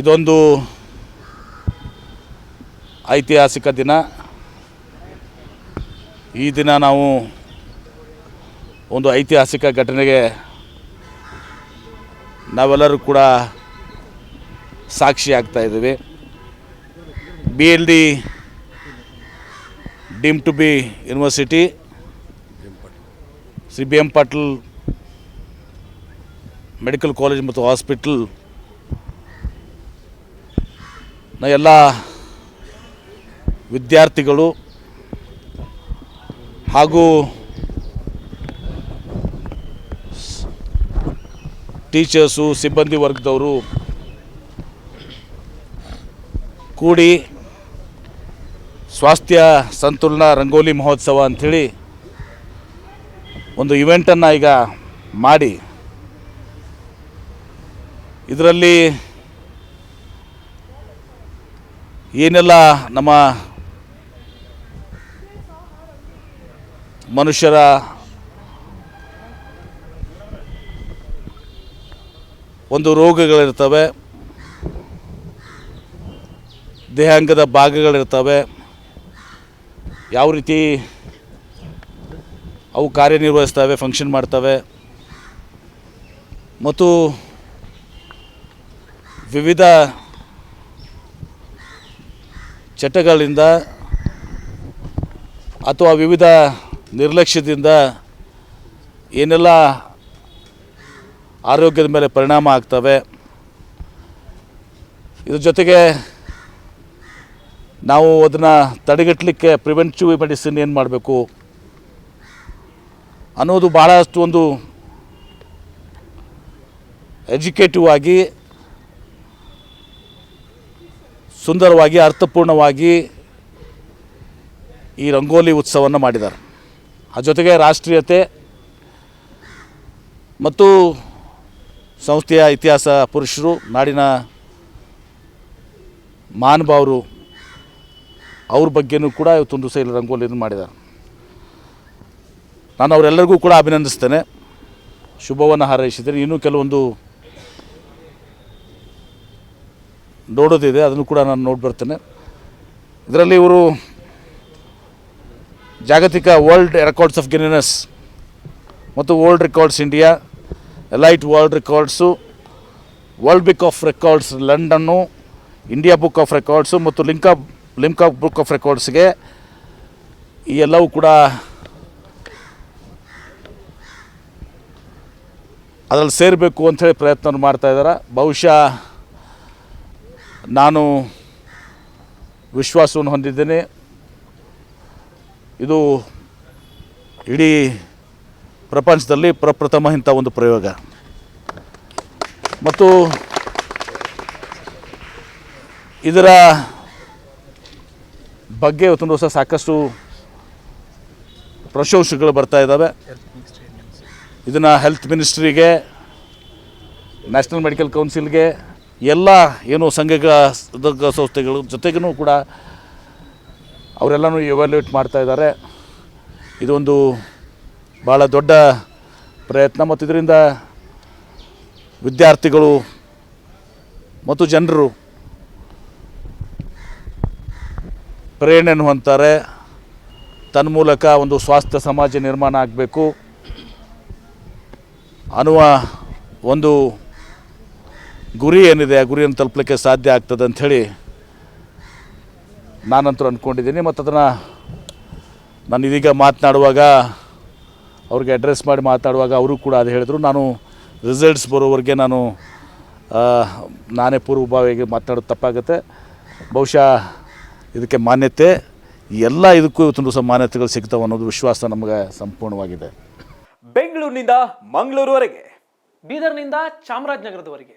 ಇದೊಂದು ಐತಿಹಾಸಿಕ ದಿನ. ಈ ದಿನ ನಾವು ಒಂದು ಐತಿಹಾಸಿಕ ಘಟನೆಗೆ ನಾವೆಲ್ಲರೂ ಕೂಡ ಸಾಕ್ಷಿ ಆಗ್ತಾ ಇದ್ದೀವಿ. B L D deemed to be university Shri B M Patil medical college ಮತ್ತು ಹಾಸ್ಪಿಟಲ್ ಎಲ್ಲ ವಿದ್ಯಾರ್ಥಿಗಳು ಹಾಗೂ ಟೀಚರ್ಸು, ಸಿಬ್ಬಂದಿ ವರ್ಗದವರು ಕೂಡಿ ಸ್ವಾಸ್ಥ್ಯ ಸಂತುಲನ ರಂಗೋಲಿ ಮಹೋತ್ಸವ ಅಂಥೇಳಿ ಒಂದು ಇವೆಂಟನ್ನು ಈಗ ಮಾಡಿ. ಇದರಲ್ಲಿ ಏನೆಲ್ಲ ನಮ್ಮ ಮನುಷ್ಯರ ಒಂದು ರೋಗಗಳಿರ್ತವೆ, ದೇಹಾಂಗದ ಭಾಗಗಳಿರ್ತವೆ, ಯಾವ ರೀತಿ ಅವು ಕಾರ್ಯನಿರ್ವಹಿಸ್ತವೆ ಫಂಕ್ಷನ್ ಮಾಡ್ತವೆ, ಮತ್ತು ವಿವಿಧ ಚಟಗಳಿಂದ ಅಥವಾ ವಿವಿಧ ನಿರ್ಲಕ್ಷ್ಯದಿಂದ ಏನೆಲ್ಲ ಆರೋಗ್ಯದ ಮೇಲೆ ಪರಿಣಾಮ ಆಗ್ತವೆ, ಇದ್ರ ಜೊತೆಗೆ ನಾವು ಅದನ್ನು ತಡೆಗಟ್ಟಲಿಕ್ಕೆ ಪ್ರಿವೆಂಟಿವ್ ಮೆಡಿಸಿನ್ ಏನು ಮಾಡಬೇಕು ಅನ್ನೋದು ಭಾಳಷ್ಟು ಒಂದು ಎಜುಕೇಟಿವ್ ಆಗಿ ಸುಂದರವಾಗಿ, ಅರ್ಥಪೂರ್ಣವಾಗಿ ಈ ರಂಗೋಲಿ ಉತ್ಸವವನ್ನು ಮಾಡಿದ್ದಾರೆ. ಆ ಜೊತೆಗೆ ರಾಷ್ಟ್ರೀಯತೆ ಮತ್ತು ಸಂಸ್ಥೆಯ ಇತಿಹಾಸ ಪುರುಷರು, ನಾಡಿನ ಮಹಾನುಭಾವರು ಅವ್ರ ಬಗ್ಗೆನೂ ಕೂಡ ಇವತ್ತೊಂದು ಇಲ್ಲಿ ರಂಗೋಲಿಯನ್ನು ಮಾಡಿದ್ದಾರೆ. ನಾನು ಅವರೆಲ್ಲರಿಗೂ ಕೂಡ ಅಭಿನಂದಿಸ್ತೇನೆ. ಶುಭವನ್ನು ಹಾರೈಸಿದ್ದೇನೆ. ಇನ್ನೂ ಕೆಲವೊಂದು ನೋಡೋದಿದೆ, ಅದನ್ನು ಕೂಡ ನಾನು ನೋಡಿ ಬರ್ತೇನೆ. ಇದರಲ್ಲಿ ಇವರು ಜಾಗತಿಕ ವರ್ಲ್ಡ್ ರೆಕಾರ್ಡ್ಸ್ ಆಫ್ ಗಿನಿನಸ್ ಮತ್ತು world records India elite world records world book of records London India book of records ಮತ್ತು ಲಿಂಕಾ ಲಿಂಕಾ ಬುಕ್ ಆಫ್ ರೆಕಾರ್ಡ್ಸ್ಗೆ ಈ ಎಲ್ಲವೂ ಕೂಡ ಅದರಲ್ಲಿ ಸೇರಬೇಕು ಅಂಥೇಳಿ ಪ್ರಯತ್ನ ಮಾಡ್ತಾ ಇದ್ದಾರೆ. ಬಹುಶಃ ನಾನು ವಿಶ್ವಾಸವನ್ನು ಹೊಂದಿದ್ದೇನೆ. ಇದು ಇಡೀ ಪ್ರಪಂಚದಲ್ಲಿ ಪ್ರಪ್ರಥಮ ಇಂಥ ಒಂದು ಪ್ರಯೋಗ. ಮತ್ತು ಇದರ ಬಗ್ಗೆ ಇವತ್ತೊಂದು ಹೊಸ ಸಾಕಷ್ಟು ಪ್ರಶಂಸೆಗಳು ಬರ್ತಾ ಇದ್ದಾವೆ. ಇದನ್ನು ಹೆಲ್ತ್ ಮಿನಿಸ್ಟ್ರಿಗೆ ನ್ಯಾಷನಲ್ ಮೆಡಿಕಲ್ ಕೌನ್ಸಿಲ್ಗೆ ಎಲ್ಲ ಏನು ಸಂಘಗಳ ಸಂಸ್ಥೆಗಳ ಜೊತೆಗೂ ಕೂಡ ಅವರೆಲ್ಲನೂ ಮಾಡ್ತಾ ಇದ್ದಾರೆ. ಇದೊಂದು ಭಾಳ ದೊಡ್ಡ ಪ್ರಯತ್ನ ಮತ್ತು ಇದರಿಂದ ವಿದ್ಯಾರ್ಥಿಗಳು ಮತ್ತು ಜನರು ಪ್ರೇರಣೆಯನ್ನು ಹೊಂತಾರೆ ತನ್ಮೂಲಕ ಒಂದು ಸ್ವಾಸ್ಥ್ಯ ಸಮಾಜ ನಿರ್ಮಾಣ ಆಗಬೇಕು ಅನ್ನುವ ಒಂದು ಗುರಿ ಏನಿದೆ, ಆ ಗುರಿಯನ್ನು ತಲುಪಲಿಕ್ಕೆ ಸಾಧ್ಯ ಆಗ್ತದೆ ಅಂಥೇಳಿ ನಾನಂತೂ ಅಂದ್ಕೊಂಡಿದ್ದೀನಿ ಮತ್ತು ಅದನ್ನು ನಾನು ಇದೀಗ ಮಾತನಾಡುವಾಗ, ಅವ್ರಿಗೆ ಅಡ್ರೆಸ್ ಮಾಡಿ ಮಾತಾಡುವಾಗ ಅವರು ಕೂಡ ಅದು ಹೇಳಿದರು. ನಾನು ರಿಸಲ್ಟ್ಸ್ ಬರೋವರೆಗೆ ನಾನು ನಾನೇ ಪೂರ್ವಭಾವಿಯಾಗಿ ಮಾತನಾಡೋದು ತಪ್ಪಾಗುತ್ತೆ. ಬಹುಶಃ ಇದಕ್ಕೆ ಮಾನ್ಯತೆ, ಎಲ್ಲ ಇದಕ್ಕೂ ತುಂಬ ದಿವಸ ಮಾನ್ಯತೆಗಳು ಸಿಗ್ತಾವೆ ಅನ್ನೋದು ವಿಶ್ವಾಸ ನಮಗೆ ಸಂಪೂರ್ಣವಾಗಿದೆ. ಬೆಂಗಳೂರಿನಿಂದ ಮಂಗಳೂರುವರೆಗೆ, ಬೀದರ್ನಿಂದ ಚಾಮರಾಜನಗರದವರೆಗೆ.